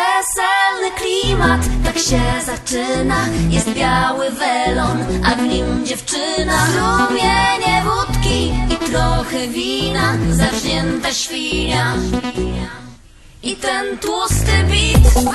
Weselny klimat, tak się zaczyna. Jest biały welon, a w nim dziewczyna. Strumienie wódki i trochę wina. Zawrznięta świnia. I ten tłusty bit.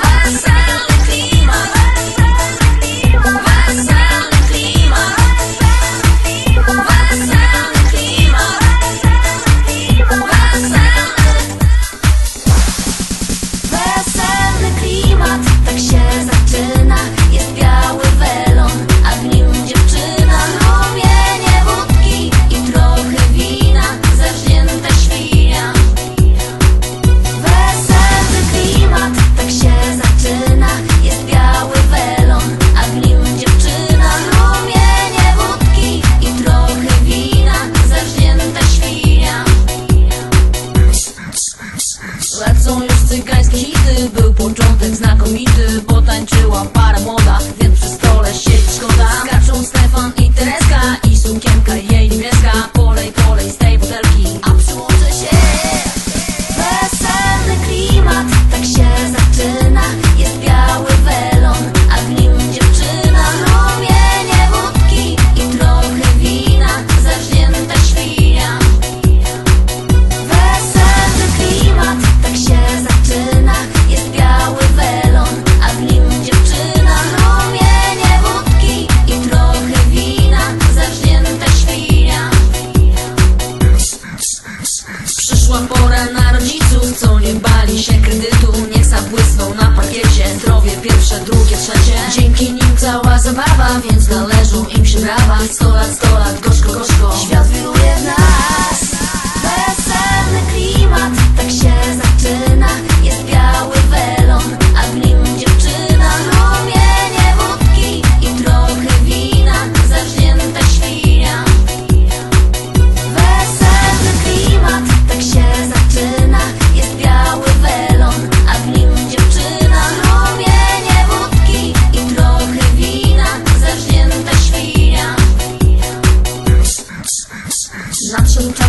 pierwsze, drugie, trzecie. Dzięki nim cała zabawa, więc należą im się brawa. Sto lat, sto lat, gorzko, gorzko. Świat wiruje w nas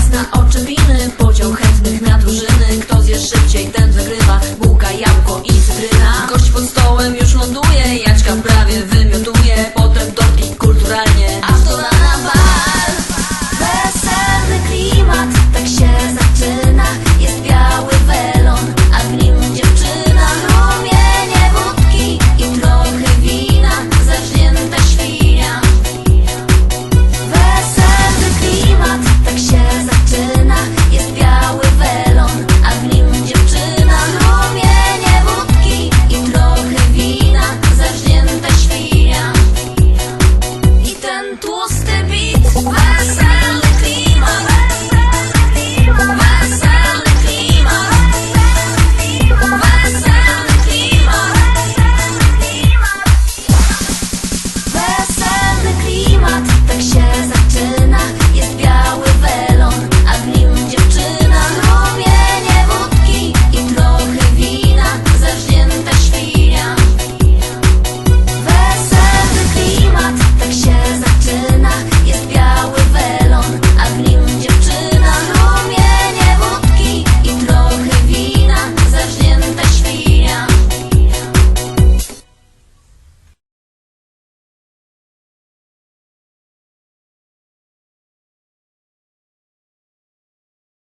czas na oczepiny Podział chętnych na drużyny. Kto zje szybciej, ten wygrywa. Bułka, jabłko i cytryna. Gość pod stołem już ląduje.